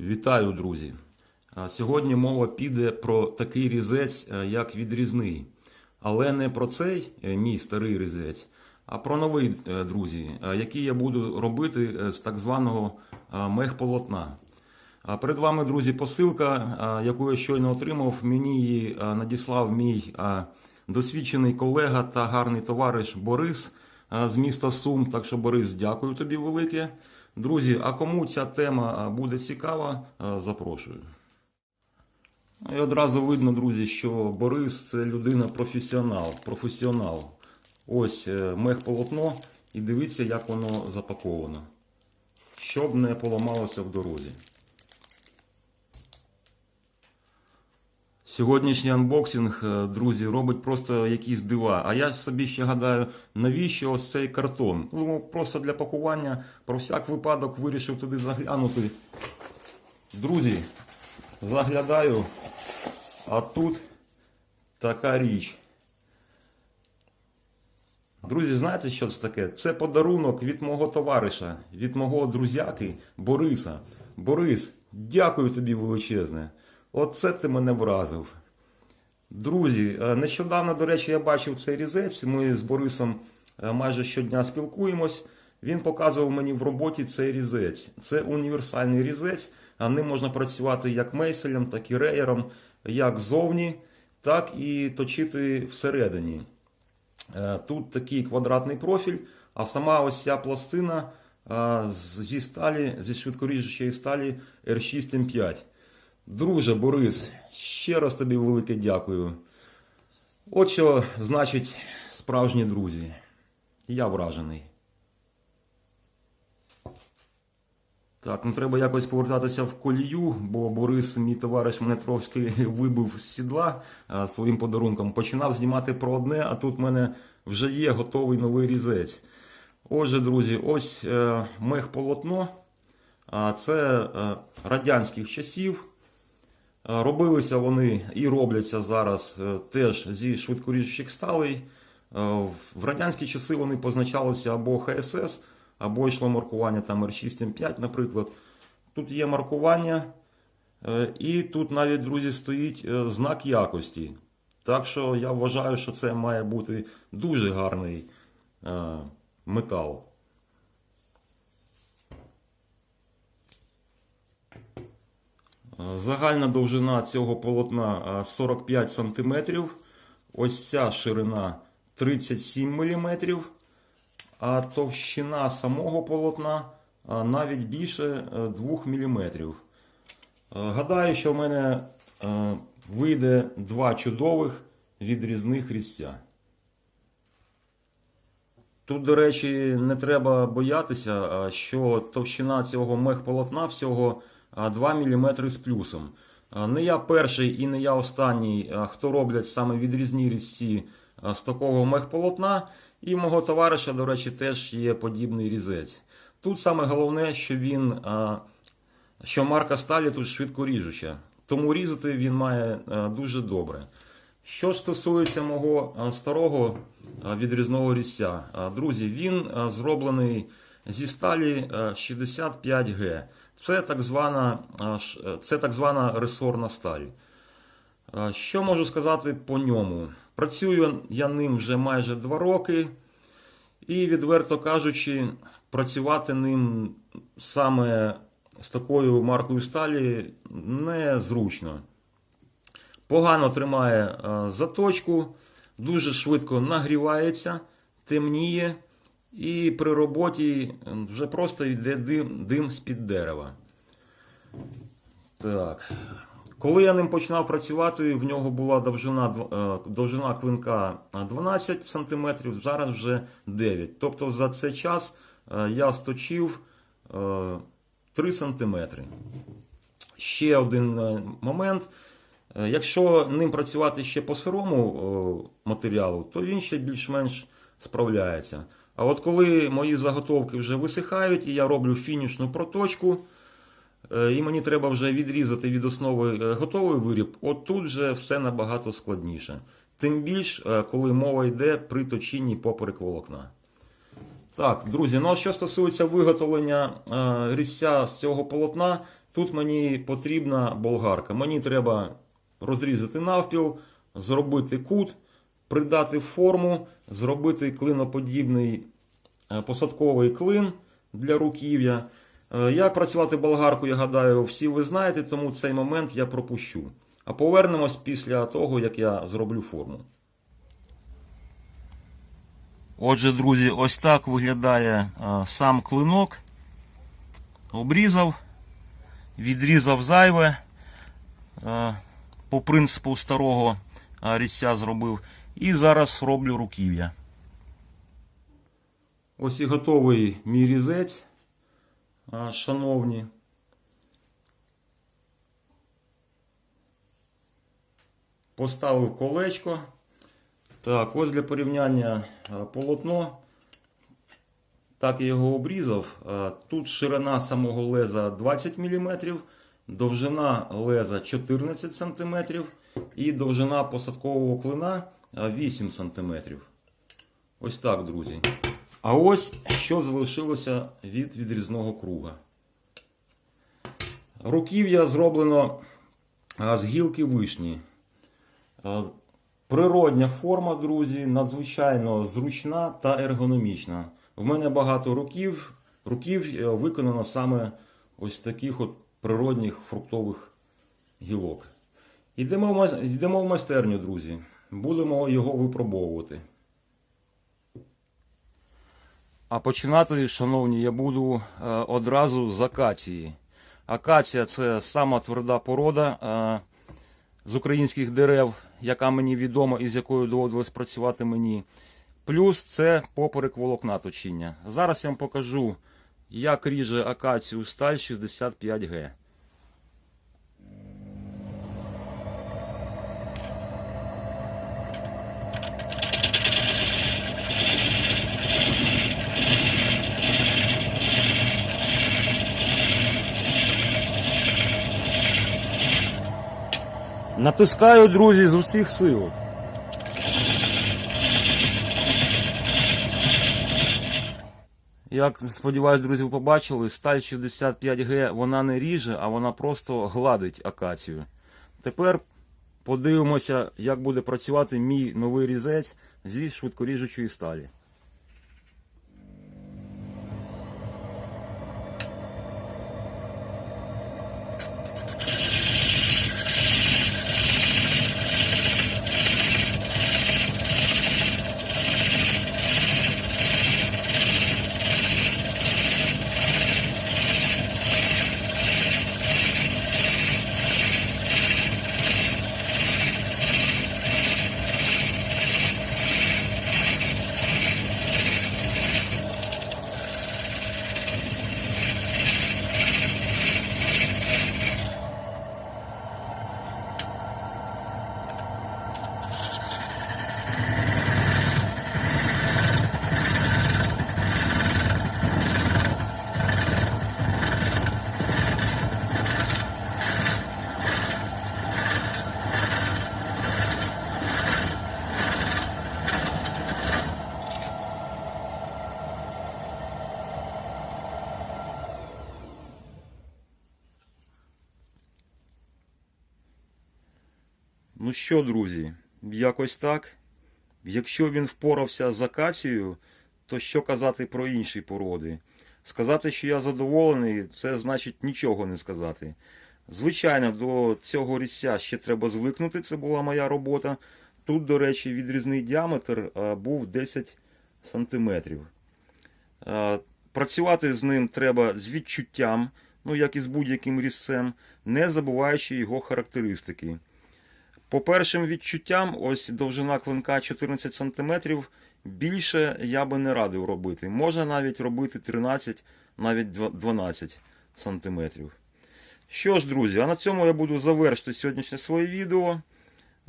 Вітаю, друзі! Сьогодні мова піде про такий різець, е, як відрізний. Але не про цей е, мій старий різець, а про новий, е, друзі, який я буду робити з так званого мехполотна. Перед вами, друзі, посилка, яку я щойно отримав. Мені її надіслав мій досвідчений колега та гарний товариш Борис з міста Сум. Так що, Борис, дякую тобі велике. Друзі, а кому ця тема буде цікава, запрошую. І одразу видно, друзі, що Борис це людина професіонал. професіонал. Ось е, мехполотно, і дивіться, як воно запаковано. Щоб не поламалося в дорозі. Сьогоднішній анбоксинг, е, друзі, робить просто якісь дива. А я собі ще гадаю, навіщо ось цей картон? Ну, просто для пакування, про всяк випадок вирішив туди заглянути. Друзі, заглядаю, а тут така річ. Друзі, знаєте, що це таке? Це подарунок від мого товариша, від мого друзяки Бориса. Борис, дякую тобі величезне. Оце ти мене вразив. Друзі, е, нещодавно, до речі, я бачив цей різець. Ми з Борисом е, майже щодня спілкуємось. Він показував мені в роботі цей різець. Це універсальний різець, а ним можна працювати як мейселем, так і реєром, як зовні, так і точити всередині. Е, Тут такий квадратний профіль, а сама ось ця пластина зі сталі, зі швидкоріжучої сталі R6M5. Друже Борис, ще раз тобі велике дякую. От що значить справжні друзі. Я вражений. Так, ну треба якось повертатися в колію, бо Борис, мій товариш, мене трошки вибив з сідла а, своїм подарунком. Починав знімати про одне, а тут в мене вже є готовий новий різець. Отже, друзі, ось е, мехполотно. А, Це е, радянських часів. Е, Робилися вони і робляться зараз е, теж зі швидкоріжучих сталей. Е, В радянські часи вони позначалися або ХСС, або йшло маркування там R6M5, наприклад. Тут є маркування, і тут навіть, друзі, стоїть знак якості. Так що я вважаю, що це має бути дуже гарний метал. Загальна довжина цього полотна 45 см. Ось ця ширина 37 мм. А товщина самого полотна навіть більше е, 2 мм. Е, Гадаю, що в мене е, вийде два чудових відрізних різця. Тут, до речі, не треба боятися, що товщина цього мехполотна всього 2 мм з плюсом. Не я перший і не я останній, хто роблять саме відрізні різці з такого мехполотна. І мого товариша, до речі, теж є подібний різець. Тут саме головне, що він, що марка сталі тут швидкоріжуча. Тому різати він має дуже добре. Що стосується мого старого відрізного різця, друзі, він зроблений зі сталі 65G. Це так звана, е, це так звана ресорна сталь. Що можу сказати по ньому? Працюю я ним вже майже два роки, і, відверто кажучи, працювати ним саме з такою маркою сталі незручно. Погано тримає заточку, дуже швидко нагрівається, темніє, і при роботі е, вже просто йде дим, дим з-під дерева. Так. Коли я ним починав працювати, в нього була довжина, е, довжина клинка 12 см, зараз вже 9 Тобто за цей час е, я сточив е, 3 см. Ще один е, момент. Е, Якщо ним працювати ще по сирому матеріалу, то він ще більш-менш справляється. А от коли мої заготовки вже висихають і я роблю фінішну проточку, е, і мені треба вже відрізати від основи е, готовий виріб, от тут вже все набагато складніше. Тим більш, е, коли мова йде при точінні поперек волокна. Так, друзі, ну а що стосується виготовлення різця з цього полотна, Тут мені потрібна болгарка. Мені треба розрізати навпіл, зробити кут, придати форму, зробити клиноподібний е, посадковий клин для руків'я. Е, Як працювати болгаркою, я гадаю, всі ви знаєте, тому цей момент я пропущу. А повернемось після того, як я зроблю форму. Отже, друзі, ось так виглядає е, сам клинок. Обрізав, відрізав зайве. По принципу старого різця зробив. І зараз роблю руків'я. Ось і готовий мій різець, шановні. Поставив колечко. Так, ось для порівняння полотно. Так я його обрізав. Тут ширина самого леза 20 мм, довжина леза 14 см і довжина посадкового клина е, 8 см. Ось так, друзі. А ось що залишилося від відрізного круга. Руків'я зроблено з гілки вишні. Природня форма, друзі, надзвичайно зручна та ергономічна. В мене багато руків. Руків е, виконано саме ось таких от природних фруктових гілок. Йдемо в майстерню, друзі. Будемо його випробовувати. А починати, шановні, я буду е, одразу з акації. Акація це сама тверда порода. е, з українських дерев, яка мені відома і з якою доводилось працювати мені. Плюс це поперек волокна точіння. Зараз я вам покажу, як ріже акацію сталь 65Г. Натискаю, друзі, з усіх сил. Як сподіваюсь, друзі, ви побачили, сталь 65Г вона не ріже, а вона просто гладить акацію. Тепер подивимося, як буде працювати мій новий різець зі швидкоріжучої сталі. Ну що, друзі, якось так. Якщо він впорався з акацією, то що казати про інші породи? Сказати, що я задоволений, це значить нічого не сказати. Звичайно, до цього різця ще треба звикнути, це була моя робота. Тут, до речі, відрізний діаметр був 10 сантиметрів. Е, Працювати з ним треба з відчуттям, ну як і з будь-яким різцем, не забуваючи його характеристики. По першим відчуттям, ось довжина клинка 14 см, більше я би не радив робити. Можна навіть робити 13, навіть 12 см. Що ж, друзі, а на цьому я буду завершити сьогоднішнє своє відео.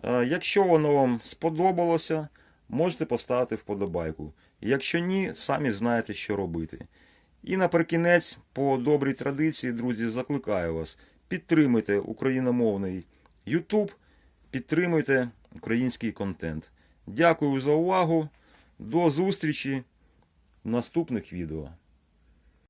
Е, Якщо воно вам сподобалося, можете поставити вподобайку. Якщо ні, самі знаєте, що робити. І наприкінець, по добрій традиції, друзі, закликаю вас, підтримуйте україномовний YouTube, підтримуйте український контент. Дякую за увагу. До зустрічі в наступних відео.